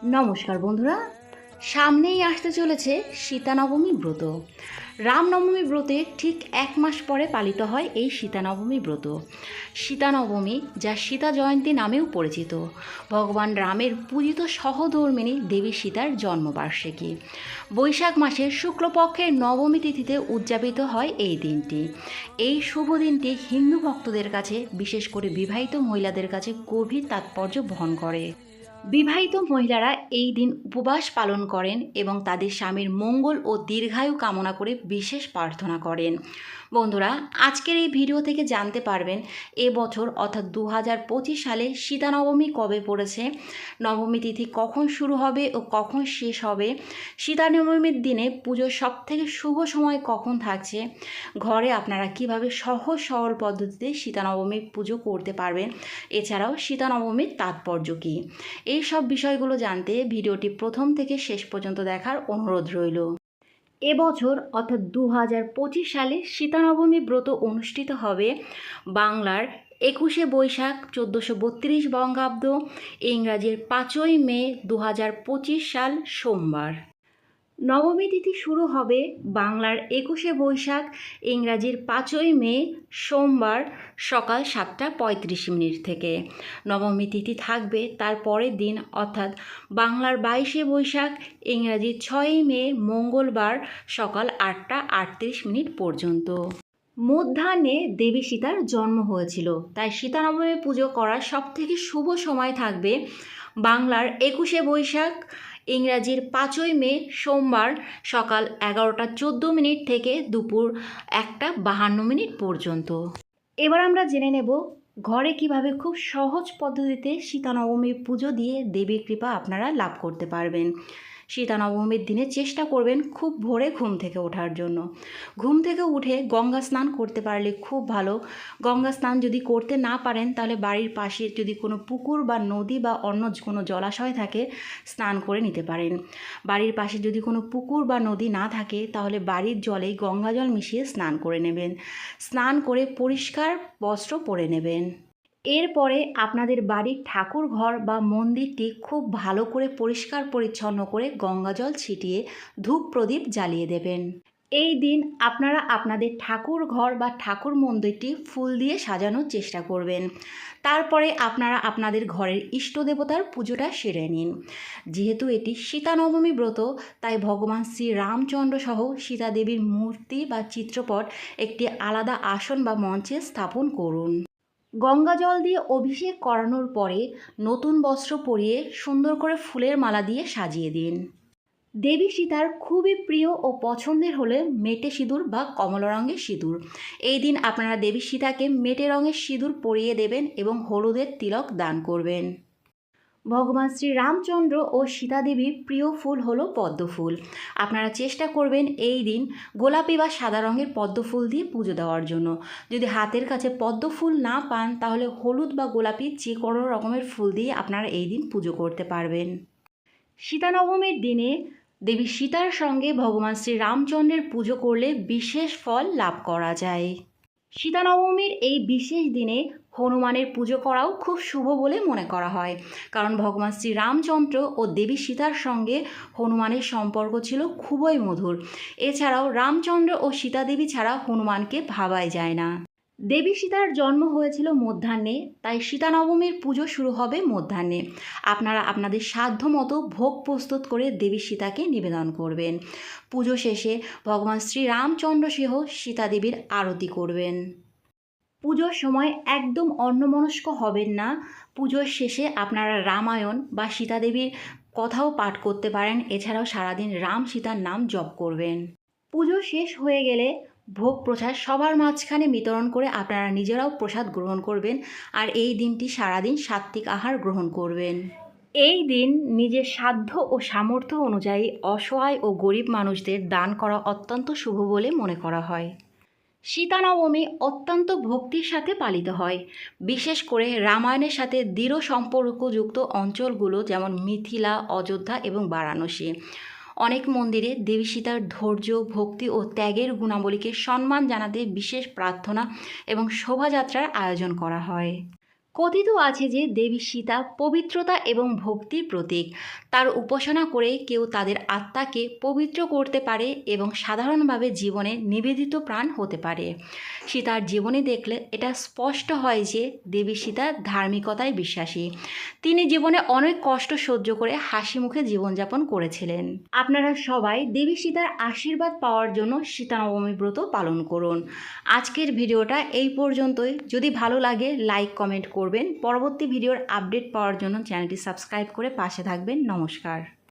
নমস্কার বন্ধুরা। সামনেই আসতে চলেছে সীতানবমী ব্রত। রামনবমী ব্রতে ঠিক এক মাস পরে পালিত হয় এই সীতানবমী ব্রত। সীতানবমী যা সীতা জয়ন্তী নামেও পরিচিত। ভগবান রামের পূজিত সহধর্মিনী দেবী সীতার জন্মবার্ষিকী। বৈশাখ মাসের শুক্লপক্ষের নবমী তিথিতে উদযাপিত হয় এই দিনটি। এই শুভ দিনটি হিন্দু ভক্তদের কাছে, বিশেষ করে বিবাহিত মহিলাদের কাছে গভীর তাৎপর্য বহন করে। বিবাহিত মহিলারা এই দিন উপবাস পালন করেন এবং তাদের স্বামীর মঙ্গল ও দীর্ঘায়ু কামনা করে বিশেষ প্রার্থনা করেন। বন্ধুরা, আজকের এই ভিডিও থেকে জানতে পারবেন, এ বছর অর্থাৎ দু হাজার পঁচিশ সালে সীতা নবমী কবে পড়েছে, নবমী তিথি কখন শুরু হবে ও কখন শেষ হবে সীতা নবমীর দিনে পুজোর সব থেকে শুভ সময় কখন থাকছে, ঘরে আপনারা কীভাবে সহজ সরল পদ্ধতিতে সীতা নবমীর পুজো করতে পারবেন, এছাড়াও সীতা নবমীর তাৎপর্য কী? এই সব বিষয়গুলো জানতে ভিডিওটি প্রথম থেকে শেষ পর্যন্ত দেখার অনুরোধ রইল। এবছর অর্থাৎ দু হাজার পঁচিশ সালে সীতানবমী ব্রত অনুষ্ঠিত হবে বাংলার একুশে বৈশাখ চোদ্দোশো বত্রিশ বঙ্গাব্দ, ইংরাজির পাঁচই মে দু হাজার পঁচিশ সাল সোমবার। নবমী তিথি শুরু হবে বাংলার একুশে বৈশাখ, ইংরাজির পাঁচই মে, সোমবার সকাল সাতটা পঁয়ত্রিশ মিনিট থেকে। নবমী তিথি থাকবে তার পরের দিন, অর্থাৎ বাংলার বাইশে বৈশাখ ইংরাজির ছয়ই মে, মঙ্গলবার সকাল আটটা আটত্রিশ মিনিট পর্যন্ত। মধ্যাহ্নে দেবী সীতার জন্ম হয়েছিল, তাই সীতানবমী পুজো করার সবথেকে শুভ সময় থাকবে বাংলার একুশে বৈশাখ ইংরাজির পাঁচই মে, সোমবার সকাল এগারোটা চোদ্দ মিনিট থেকে দুপুর একটা বাহান্ন মিনিট পর্যন্ত। এবার আমরা জেনে নেব ঘরে কীভাবে খুব সহজ পদ্ধতিতে সীতানবমীর পুজো দিয়ে দেবীর কৃপা আপনারা লাভ করতে পারবেন। সীতানবমীর দিনে চেষ্টা করবেন খুব ভোরে ঘুম থেকে ওঠার জন্য। ঘুম থেকে উঠে গঙ্গা স্নান করতে পারলে খুব ভালো। গঙ্গা স্নান যদি করতে না পারেন, তাহলে বাড়ির পাশে যদি কোনো পুকুর বা নদী বা অন্য কোনো জলাশয় থাকে, স্নান করে নিতে পারেন। বাড়ির পাশে যদি কোনো পুকুর বা নদী না থাকে, তাহলে বাড়ির জলে গঙ্গা জল মিশিয়ে স্নান করে নেবেন। স্নান করে পরিষ্কার বস্ত্র পরে নেবেন। এরপরে আপনাদের বাড়ির ঠাকুর ঘর বা মন্দিরটি খুব ভালো করে পরিষ্কার পরিচ্ছন্ন করে গঙ্গা জল ছিটিয়ে ধূপ প্রদীপ জ্বালিয়ে দেবেন। এই দিন আপনারা আপনাদের ঠাকুর ঘর বা ঠাকুর মন্দিরটি ফুল দিয়ে সাজানোর চেষ্টা করবেন। তারপরে আপনারা আপনাদের ঘরের ইষ্ট দেবতার পুজোটা সেরে নিন। যেহেতু এটি সীতানবমী ব্রত, তাই ভগবান শ্রী রামচন্দ্র সহ সীতা দেবীর মূর্তি বা চিত্রপট একটি আলাদা আসন বা মঞ্চে স্থাপন করুন। গঙ্গা জল দিয়ে অভিষেক করানোর পরে নতুন বস্ত্র পরিয়ে সুন্দর করে ফুলের মালা দিয়ে সাজিয়ে দিন। দেবী সীতার খুবই প্রিয় ও পছন্দের হলে মেটে সিঁদুর বা কমলা রঙের সিঁদুর। এই দিন আপনারা দেবী সীতাকে মেটে রঙের সিঁদুর পরিয়ে দেবেন এবং হলুদের তিলক দান করবেন। ভগবান শ্রী রামচন্দ্র ও সীতা দেবীর প্রিয় ফুল হলো পদ্ম ফুল আপনারা চেষ্টা করবেন এই দিন গোলাপি বা সাদা রঙের পদ্ম ফুল দিয়ে পুজো দেওয়ার জন্য। যদি হাতের কাছে পদ্ম ফুল না পান, তাহলে হলুদ বা গোলাপি যে কোনো রকমের ফুল দিয়ে আপনারা এই দিন পুজো করতে পারবেন। সীতানবমীর দিনে দেবী সীতার সঙ্গে ভগবান শ্রী রামচন্দ্রের পুজো করলে বিশেষ ফল লাভ করা যায়। সীতানবমীর এই বিশেষ দিনে হনুমানের পুজো করাও খুব শুভ বলে মনে করা হয়। কারণ ভগবান শ্রী রামচন্দ্র ও দেবী সীতার সঙ্গে হনুমানের সম্পর্ক ছিল খুবই মধুর। এছাড়াও রামচন্দ্র ও সীতাদেবী ছাড়া হনুমানকে ভাবাই যায় না। দেবী সীতার জন্ম হয়েছিল মধ্যাহ্নে, তাই সীতা নবমীর পুজো শুরু হবে মধ্যাহ্নে। আপনারা আপনাদের সাধ্য মতো ভোগ প্রস্তুত করে দেবী সীতাকে নিবেদন করবেন। পুজো শেষে ভগবান শ্রী রামচন্দ্র সহ সীতা দেবীর আরতি করবেন। পুজোর সময় একদম অন্যমনস্ক হবেন না। পুজোর শেষে আপনারা রামায়ণ বা সীতা দেবীর কথাও পাঠ করতে পারেন। এছাড়াও সারাদিন রাম সীতার নাম জপ করবেন। পুজো শেষ হয়ে গেলে ভোগ প্রসাদ সবার মাঝখানে বিতরণ করে আপনারা নিজেরাও প্রসাদ গ্রহণ করবেন আর এই দিনটি সারাদিন সাত্ত্বিক আহার গ্রহণ করবেন। এই দিন নিজের সাধ্য ও সামর্থ্য অনুযায়ী অসহায় ও গরিব মানুষদের দান করা অত্যন্ত শুভ বলে মনে করা হয়। সীতানবমী অত্যন্ত ভক্তির সাথে পালিত হয়। বিশেষ করে রামায়ণের সাথে দৃঢ় সম্পর্কযুক্ত অঞ্চলগুলো যেমন মিথিলা, অযোধ্যা এবং বারাণসী। অনেক মন্দিরে দেবী সীতার ধৈর্য, ভক্তি ও ত্যাগের গুণাবলীকে সম্মান জানাতে বিশেষ প্রার্থনা এবং শোভাযাত্রার আয়োজন করা হয়। কথিত আছে যে দেবী সীতা পবিত্রতা এবং ভক্তির প্রতীক। তার উপাসনা করে কেউ তাদের আত্মাকে পবিত্র করতে পারে এবং সাধারণভাবে জীবনে নিবেদিত প্রাণ হতে পারে। সীতার জীবনে দেখলে এটা স্পষ্ট হয় যে দেবী সীতা ধার্মিকতায় বিশ্বাসী। তিনি জীবনে অনেক কষ্ট সহ্য করে হাসি মুখে জীবনযাপন করেছিলেন। আপনারা সবাই দেবী সীতার আশীর্বাদ পাওয়ার জন্য সীতা নবমী ব্রত পালন করুন। আজকের ভিডিওটা এই পর্যন্তই। যদি ভালো লাগে লাইক কমেন্ট করবেন। পরবর্তী ভিডিওর আপডেট পাওয়ার জন্য চ্যানেলটি সাবস্ক্রাইব করে পাশে থাকবেন। নমস্কার।